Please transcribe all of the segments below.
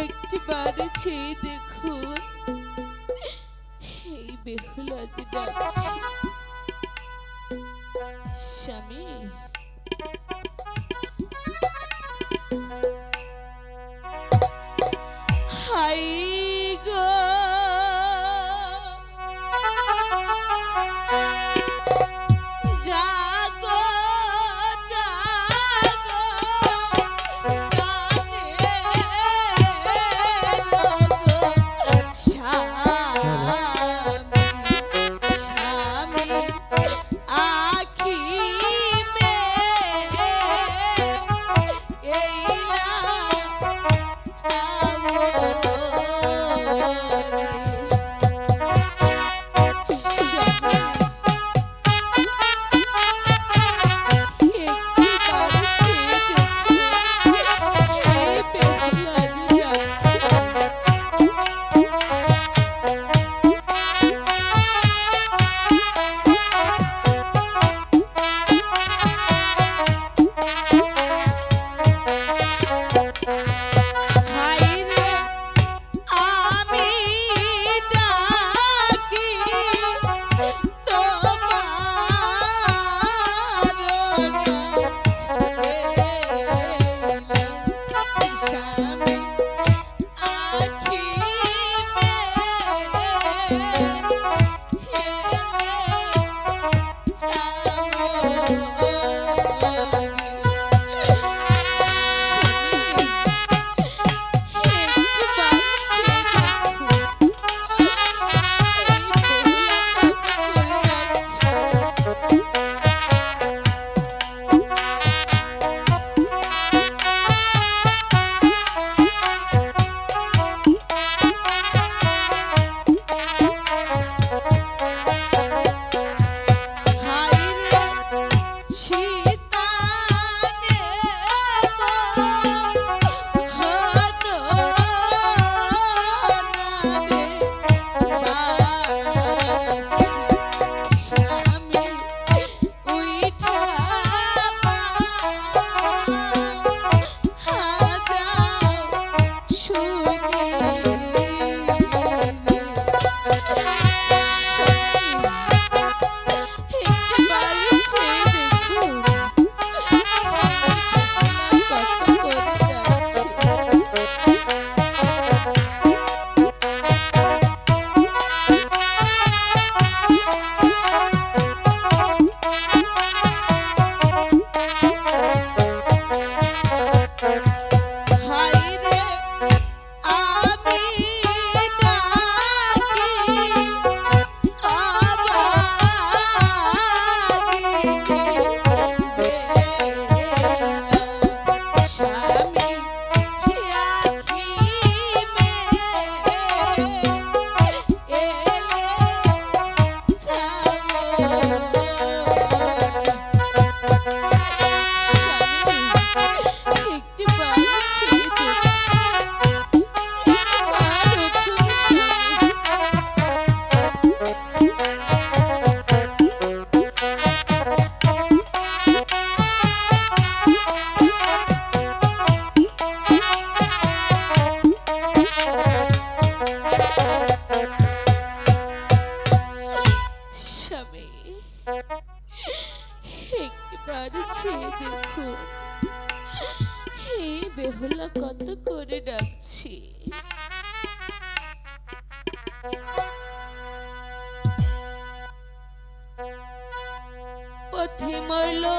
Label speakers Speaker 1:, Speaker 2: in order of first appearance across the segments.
Speaker 1: একটি বারে চেয়ে দেখুন। এই বেহুলা যে স্বামী পথে মইলো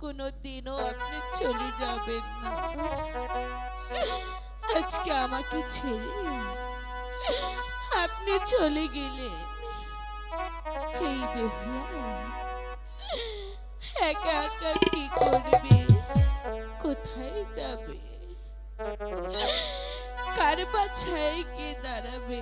Speaker 1: কোনো দিনও আপনি চলে যাবেন না। আজকে আমাকে ছেড়ে আপনি চলে গেলেন। এই একা একা কি করবে? কোথায় যাবে? কার পাছায় কে দাঁড়াবে?